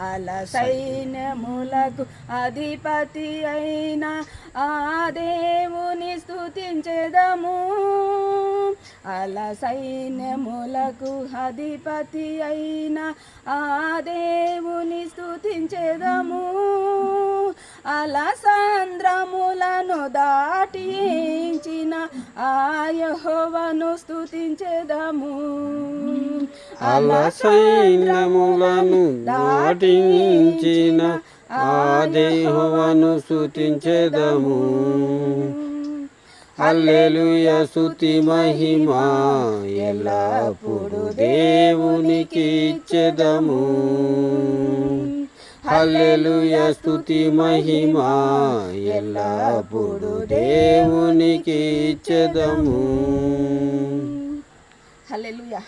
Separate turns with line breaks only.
అల సైన్యములకు అధిపతి అయిన ఆ దేవుని స్తుతించెదము. అల సైన్యములకు అధిపతి అయిన ఆ దేవుని స్తుతించెదము. అల సంద్రములను దాటించిన ఆ యెహోవాను అలా
అల సైన్యములను దాటించిన ఆ దేహోవను స్తుతించెదము. అల్లెలుయ స్తుతి మహిమ ఎల్లప్పుడు దేవునికి ఇచ్చెదము అల్లెలుయ స్థుతి మహిమ ఎల్లప్పుడు దేవునికి ఇచ్చెదము
హల్లెలూయా